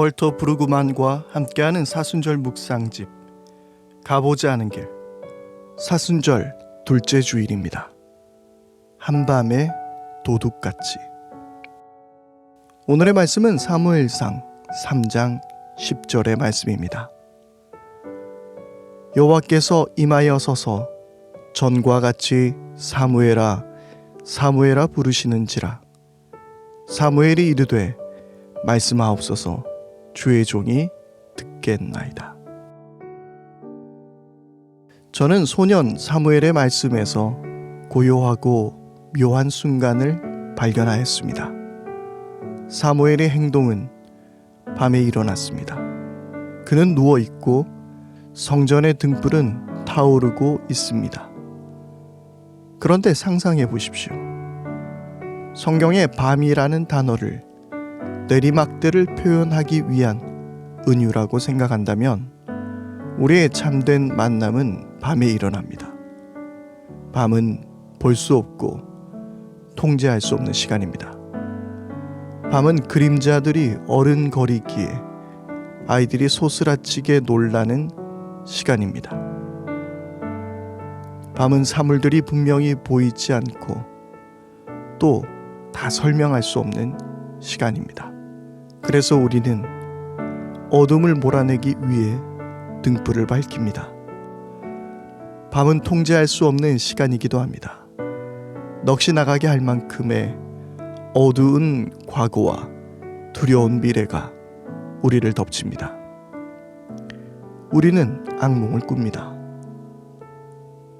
월터 브루그만과 함께하는 사순절 묵상집. 가보지 않은 길. 사순절 둘째 주일입니다. 한밤의 도둑같이. 오늘의 말씀은 사무엘상 3장 10절의 말씀입니다. 여호와께서 임하여 서서 전과 같이 사무엘아 사무엘아 부르시는지라. 사무엘이 이르되 말씀하옵소서 주의 종이 듣겠나이다. 저는 소년 사무엘의 말씀에서 고요하고 묘한 순간을 발견하였습니다. 사무엘의 행동은 밤에 일어났습니다. 그는 누워 있고 성전의 등불은 타오르고 있습니다. 그런데 상상해 보십시오. 성경의 밤이라는 단어를 내리막들을 표현하기 위한 은유라고 생각한다면 우리의 참된 만남은 밤에 일어납니다. 밤은 볼 수 없고 통제할 수 없는 시간입니다. 밤은 그림자들이 어른거리기에 아이들이 소스라치게 놀라는 시간입니다. 밤은 사물들이 분명히 보이지 않고 또 다 설명할 수 없는 시간입니다. 그래서 우리는 어둠을 몰아내기 위해 등불을 밝힙니다. 밤은 통제할 수 없는 시간이기도 합니다. 넋이 나가게 할 만큼의 어두운 과거와 두려운 미래가 우리를 덮칩니다. 우리는 악몽을 꿉니다.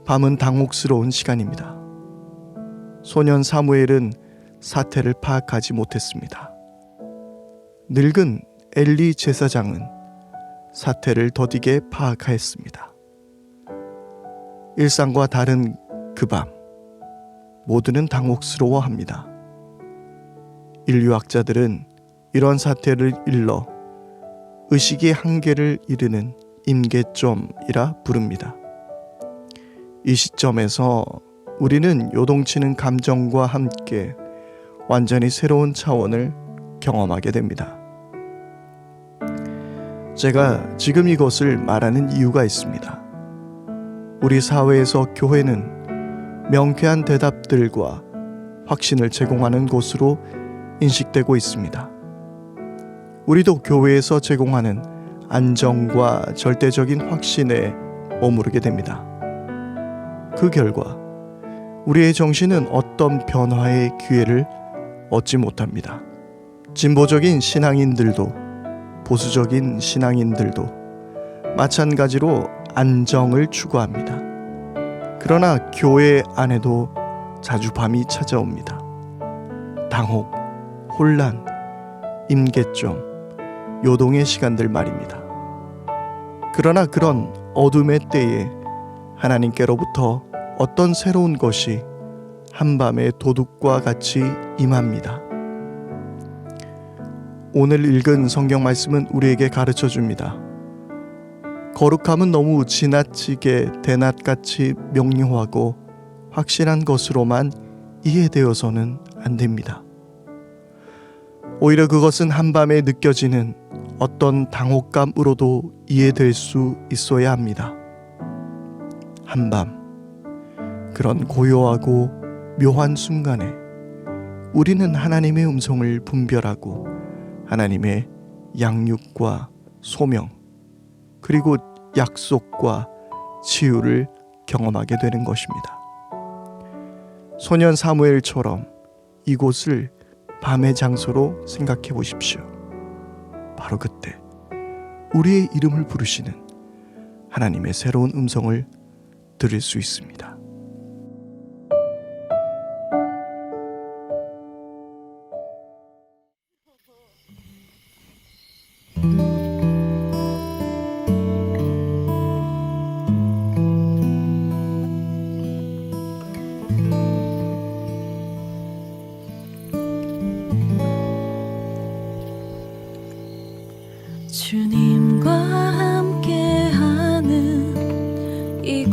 밤은 당혹스러운 시간입니다. 소년 사무엘은 사태를 파악하지 못했습니다. 늙은 엘리 제사장은 사태를 더디게 파악하였습니다. 일상과 다른 그 밤, 모두는 당혹스러워합니다. 인류학자들은 이런 사태를 일러 의식의 한계를 이르는 임계점이라 부릅니다. 이 시점에서 우리는 요동치는 감정과 함께 완전히 새로운 차원을 경험하게 됩니다. 제가 지금 이것을 말하는 이유가 있습니다. 우리 사회에서 교회는 명쾌한 대답들과 확신을 제공하는 곳으로 인식되고 있습니다. 우리도 교회에서 제공하는 안정과 절대적인 확신에 머무르게 됩니다. 그 결과 우리의 정신은 어떤 변화의 기회를 얻지 못합니다. 진보적인 신앙인들도 보수적인 신앙인들도 마찬가지로 안정을 추구합니다. 그러나 교회 안에도 자주 밤이 찾아옵니다. 당혹, 혼란, 임계점, 요동의 시간들 말입니다. 그러나 그런 어둠의 때에 하나님께로부터 어떤 새로운 것이 한밤의 도둑과 같이 임합니다. 오늘 읽은 성경 말씀은 우리에게 가르쳐 줍니다. 거룩함은 너무 지나치게 대낮같이 명료하고 확실한 것으로만 이해되어서는 안 됩니다. 오히려 그것은 한밤에 느껴지는 어떤 당혹감으로도 이해될 수 있어야 합니다. 한밤, 그런 고요하고 묘한 순간에 우리는 하나님의 음성을 분별하고 하나님의 양육과 소명, 그리고 약속과 치유를 경험하게 되는 것입니다. 소년 사무엘처럼 이곳을 밤의 장소로 생각해 보십시오. 바로 그때 우리의 이름을 부르시는 하나님의 새로운 음성을 들을 수 있습니다.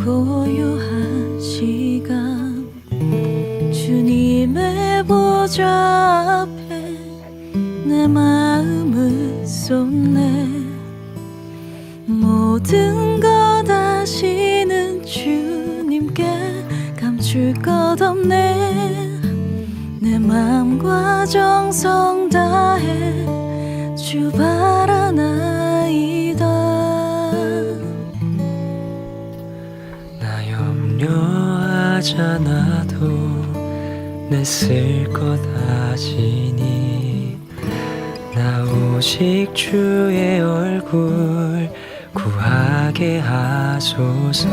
고요한 시간. 주님의 보좌 앞에 내 마음을 쏟네. 모든 것 아시는 주님께 감출 것 없네. 내 마음과 정성 염려하잖아도 내쓸것 아시니. 나 오직 주의 얼굴 구하게 하소서.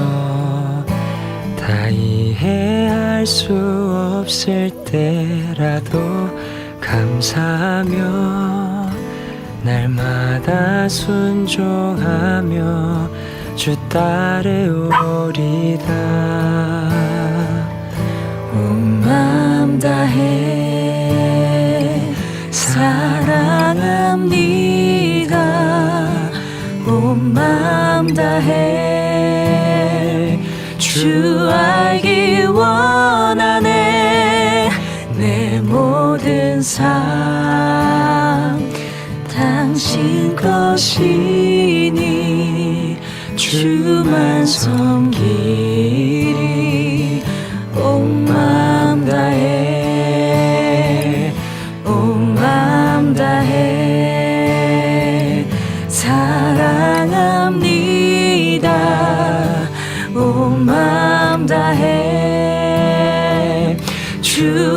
다 이해할 수 없을 때라도 감사하며 날마다 순종하며 주온 마음 다해. 사랑합니다 온 마음 다해. 주 알기 원하네. 내 모든 삶 당신 것이니. 주만 섬기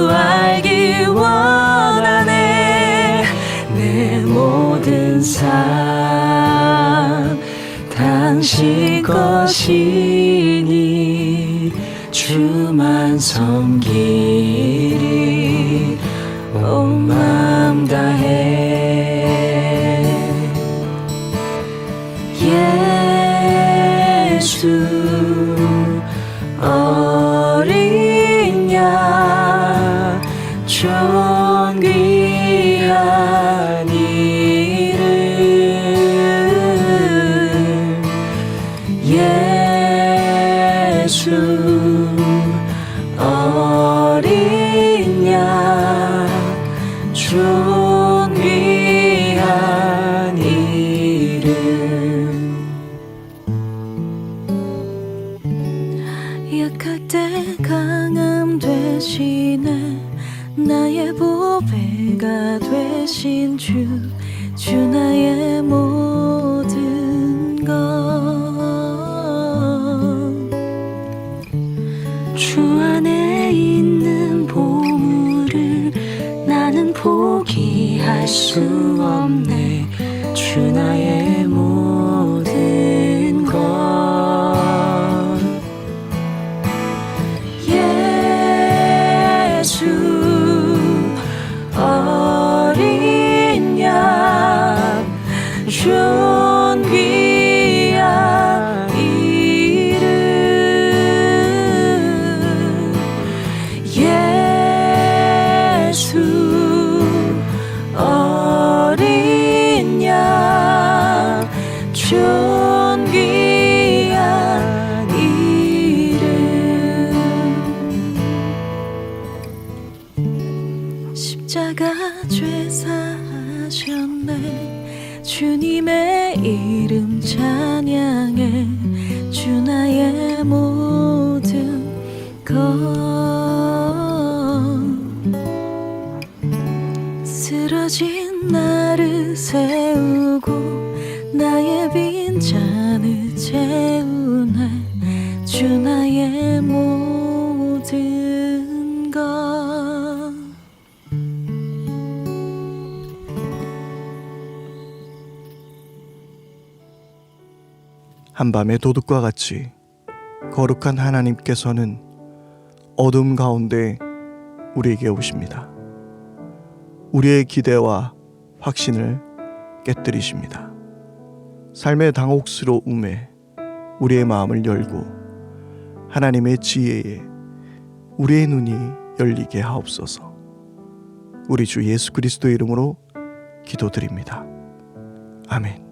알기 원하네. 내 모든 삶 당신 것이니 주만 섬기리 온 마음 다해. 예수 show 되신 주, 주 나의 모든 것. 주 안에 있는 보물을 나는 포기할 수 show 것 쓰러진 나를 세우고 나의 빈잔을 채우네 주 나의 모든 것. 한밤의 도둑과 같이 거룩한 하나님께서는 어둠 가운데 우리에게 오십니다. 우리의 기대와 확신을 깨뜨리십니다. 삶의 당혹스러움에 우리의 마음을 열고 하나님의 지혜에 우리의 눈이 열리게 하옵소서. 우리 주 예수 그리스도의 이름으로 기도드립니다. 아멘.